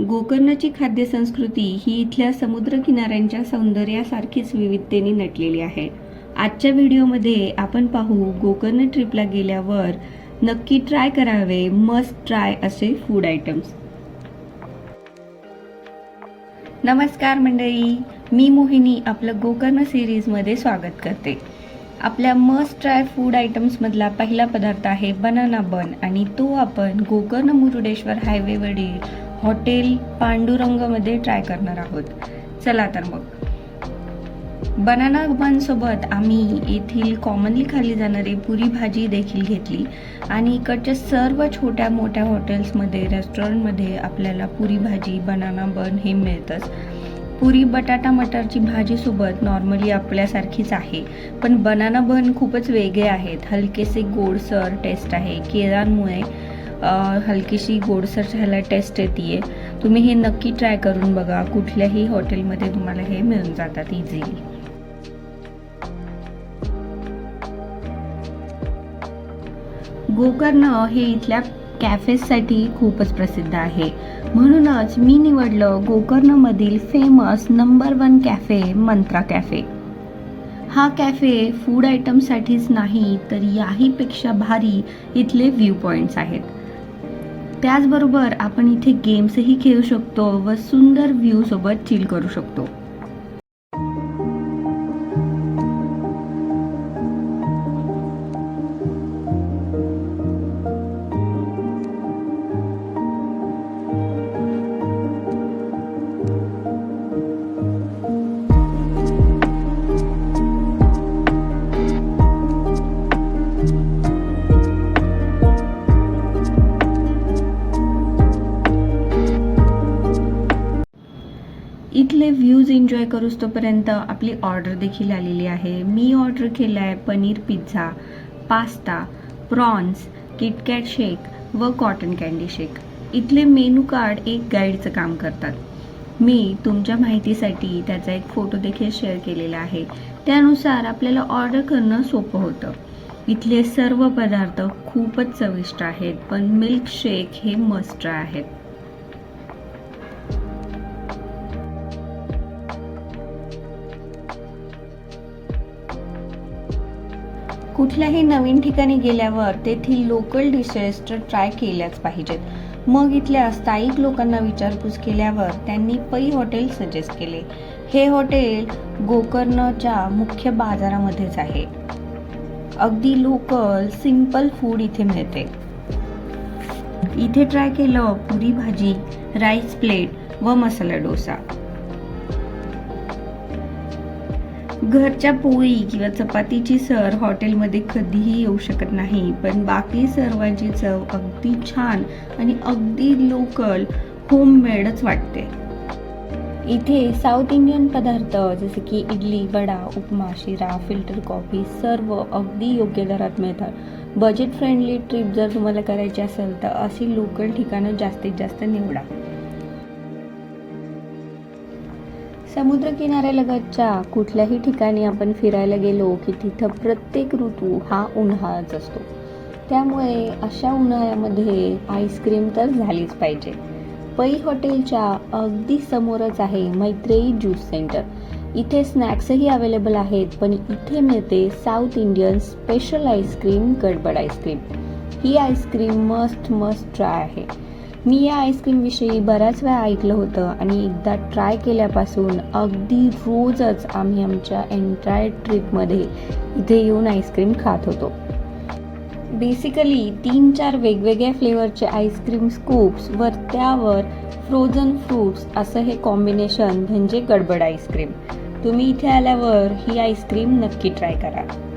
गोकर्णची खाद्यसंस्कृती ही इथल्या समुद्रकिनाऱ्यांच्या सौंदर्यासारखीच विविधतेने नटलेली आहे. आजच्या व्हिडिओमध्ये आपण पाहू गोकर्ण ट्रिपला गेल्यावर नक्की ट्राय करावे मस्ट ट्राय असे फूड आयटम्स नमस्कार मंडळी मी मोहिनी आपलं गोकर्ण सिरीजमध्ये स्वागत करते. आपल्या मस्ट ट्राय फूड आयटम्समधला पहिला पदार्थ आहे बनाना बन आणि तो आपण गोकर्ण मुरुडेश्वर हायवेवरील हॉटेल पांडुरंगमध्ये ट्राय करणार आहोत. चला तर मग. बनाना बन सोबत आम्ही येथील कॉमनली खाल्ली जाणारी पुरी भाजी देखील घेतली आणि इकडच्या सर्व छोट्या मोठ्या हॉटेल्समध्ये रेस्टॉरंटमध्ये आपल्याला पुरी भाजी बनाना बन हे मिळतंच. पुरी बटाटा मटरची भाजीसोबत नॉर्मली आपल्यासारखीच आहे पण बनाना बन खूपच वेगळे आहेत. हलकेसे गोडसर टेस्ट आहे. केळांमुळे हलकीशी गोडसर ह्याला टेस्ट येते तुम्ही हे नक्की ट्राय करून बघा. कुठल्याही हॉटेलमध्ये तुम्हाला हे मिळून जातात इझिली गोकर्ण हे इथल्या कॅफेसाठी खूपच प्रसिद्ध आहे. म्हणूनच मी निवडलं गोकर्णमधील famous number one cafe Mantra cafe हा कॅफे फूड आयटमसाठीच नाही तर याहीपेक्षा भारी इथले व्ह्यू पॉईंट्स आहेत. त्याचबरोबर आपण इथे गेम्सही खेळू शकतो व सुंदर व्ह्यूसोबत चिल करू शकतो. इथले व्ह्यूज एन्जॉय करूस तोपर्यंत आपली ऑर्डर देखील आलेली आहे. मी ऑर्डर केला आहे paneer pizza pasta prawns KitKat shake व कॉटन कॅन्डी शेक इथले मेनू कार्ड एक गाईडचं काम करतात. मी तुमच्या माहितीसाठी त्याचा एक फोटो देखील शेअर केलेला आहे. त्यानुसार आपल्याला ऑर्डर करणं सोपं होतं. इथले सर्व पदार्थ खूपच चविष्ट आहेत पण मिल्क शेक हे मस्ट आहेत. कुठल्याही नवीन ठिकाणी गेल्यावर तेथील लोकल डिशेस तर ट्राय केल्याच पाहिजेत. मग इथल्या स्थायिक लोकांना विचारपूस केल्यावर त्यांनी पै हॉटेल सजेस्ट केले. हे हॉटेल गोकर्णच्या मुख्य बाजारामध्येच आहे. अगदी लोकल सिंपल फूड इथे मिळते. इथे ट्राय केलं पुरी भाजी राईस प्लेट व मसाला डोसा. घरच्या पोळी किंवा चपातीची सर हॉटेलमध्ये कधीही येऊ शकत नाही. पण बाकी सर्वांची चव अगदी छान आणि अगदी लोकल होममेडच वाटते. इथे साऊथ इंडियन पदार्थ जसे की इडली वडा उपमा शिरा फिल्टर कॉफी सर्व अगदी योग्य दरात मिळतात. बजेट फ्रेंडली ट्रिप जर तुम्हाला करायची असेल तर अशी लोकल ठिकाणं जास्तीत जास्त निवडा. समुद्रकिनाऱ्यालगतच्या कुठल्याही ठिकाणी आपण फिरायला गेलो की तिथं प्रत्येक ऋतू हा उन्हाळाच असतो. त्यामुळे अशा उन्हाळ्यामध्ये आईस्क्रीम तर झालीच पाहिजे. पै हॉटेलच्या अगदी समोरच आहे मैत्रेयी ज्यूस सेंटर. इथे स्नॅक्सही अवेलेबल आहेत पण इथे मिळते south Indian special ice cream gadbad ice cream. ही ice cream must must try आहे. मी या आईस्क्रीमविषयी बऱ्याच वेळा ऐकलं होतं आणि एकदा ट्राय केल्यापासून अगदी रोजच आम्ही आमच्या एंटायर ट्रिपमध्ये इथे येऊन आईस्क्रीम खात होतो. बेसिकली तीन चार वेगवेगळ्या फ्लेवरचे आईस्क्रीम स्कूप्स वर त्यावर फ्रोझन फ्रूट्स असं हे कॉम्बिनेशन म्हणजे गडबड आईस्क्रीम. तुम्ही इथे आल्यावर ही आईस्क्रीम नक्की ट्राय करा.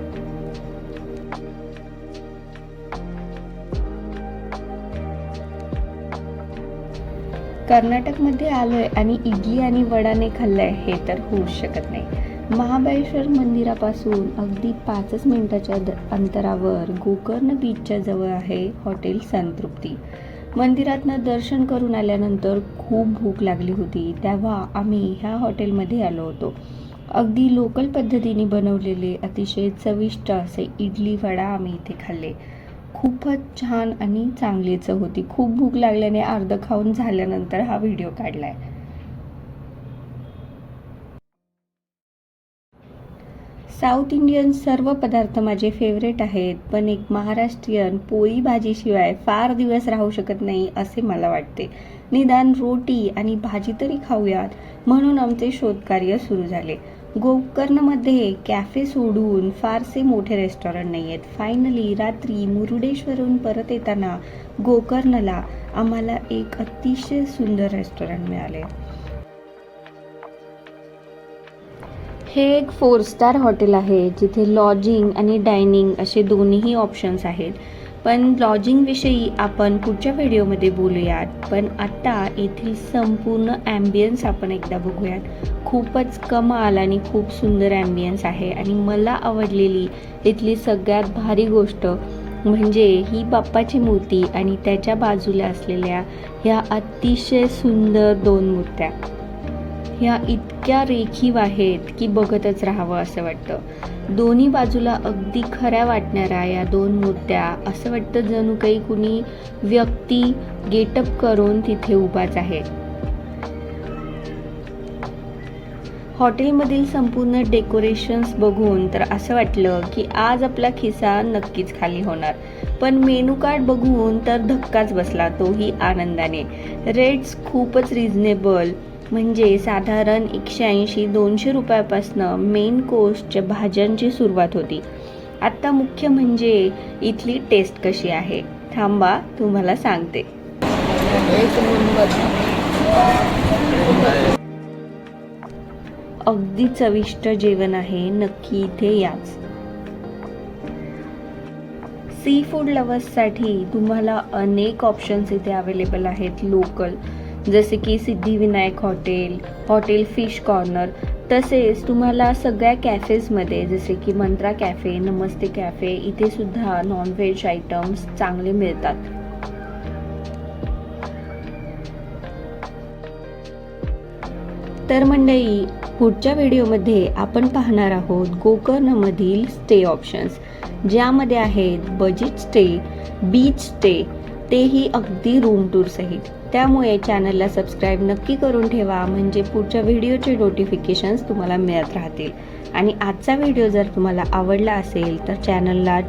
कर्नाटकमध्ये आलो आहे आणि इडली आणि वडाने खाल्लं आहे हे तर होऊ शकत नाही. महाबळेश्वर मंदिरापासून अगदी पाचच मिनिटाच्या द- अंतरावर गोकर्ण बीचच्या जवळ आहे हॉटेल संतृप्ती. मंदिरातनं दर्शन करून आल्यानंतर खूप भूक लागली होती तेव्हा आम्ही ह्या हॉटेलमध्ये आलो होतो. अगदी लोकल पद्धतीने बनवलेले अतिशय चविष्ट असे इडली वडा आम्ही इथे खाल्ले. खूपच छान आणि चांगली चव होती. खूप भूक लागल्याने अर्ध खाऊन झाल्यानंतर हा व्हिडिओ काढलाय. साऊथ इंडियन सर्व पदार्थ माझे फेवरेट आहेत पण एक महाराष्ट्रीयन पोळी भाजीशिवाय फार दिवस राहू शकत नाही असे मला वाटते. निदान रोटी आणि भाजी तरी खाऊयात म्हणून आमचे शोधकार्य सुरू झाले. गोकर्णमध्ये कॅफे सोडून फारसे मोठे रेस्टॉरंट नाही आहेत फायनली रात्री मुरुडेश्वरून परत येताना गोकर्णला आम्हाला एक अतिशय सुंदर रेस्टॉरंट मिळाले. हे एक फोर स्टार हॉटेल आहे जिथे लॉजिंग आणि डायनिंग असे दोन्हीही ऑप्शन्स आहेत. पण लॉजिंगविषयी आपण पुढच्या व्हिडिओमध्ये बोलूयात. पण आत्ता येथील संपूर्ण ॲम्बियन्स आपण एकदा बघूयात. खूपच कमाल आणि खूप सुंदर ॲम्बियन्स आहे. आणि मला आवडलेली इथली सगळ्यात भारी गोष्ट म्हणजे ही बाप्पाची मूर्ती आणि त्याच्या बाजूला असलेल्या ह्या अतिशय सुंदर दोन मूर्त्या. ह्या इतक्या रेखीव आहेत की बघतच राहावं असं वाटतं. दोन्ही बाजूला अगदी खऱ्या वाटणाऱ्या या दोन मूर्त्या असं वाटतं जणू काही कुणी व्यक्ती गेटअप करून तिथे उभाच आहे हॉटेलमधील संपूर्ण डेकोरेशन्स बघून तर असं वाटलं की आज आपला खिसा नक्कीच खाली होणार. पण मेनू कार्ड बघून तर धक्काच बसला तोही आनंदाने. रेट्स खूपच रिझनेबल म्हणजे साधारण एकशे ऐंशी दोनशे रुपयापासनं मेन कोर्सच्या भाज्यांची सुरुवात होती. आत्ता मुख्य म्हणजे इथली टेस्ट कशी आहे? थांबा तुम्हाला सांगते. अगदी चविष्ट जेवण आहे नक्की इथे याच. सी फूड लवर्ससाठी तुम्हाला अनेक ऑप्शन्स इथे अवेलेबल आहेत लोकल जसे की Siddhivinayak hotel hotel fish corner तसेच तुम्हाला सगळ्या कॅफेजमध्ये जसे की मंत्रा कॅफे नमस्ते कॅफे इथे सुद्धा नॉनव्हेज आयटम्स चांगले मिळतात. तर मंडळी पुढच्या व्हिडिओमध्ये आपण पाहणार आहोत गोकर्णमधील स्टे ऑप्शन्स ज्यामध्ये आहेत बजेट स्टे बीच स्टे तेही अगदी रूम टूर सहित. त्यामुळे चॅनलला सबस्क्राईब नक्की करून ठेवा म्हणजे पुढच्या व्हिडिओचे नोटिफिकेशन्स तुम्हाला मिळत राहतील. आणि आजचा व्हिडिओ जर तुम्हाला आवडला असेल तर चॅनलला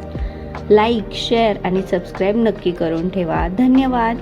लाईक शेअर आणि सबस्क्राईब नक्की करून ठेवा. धन्यवाद!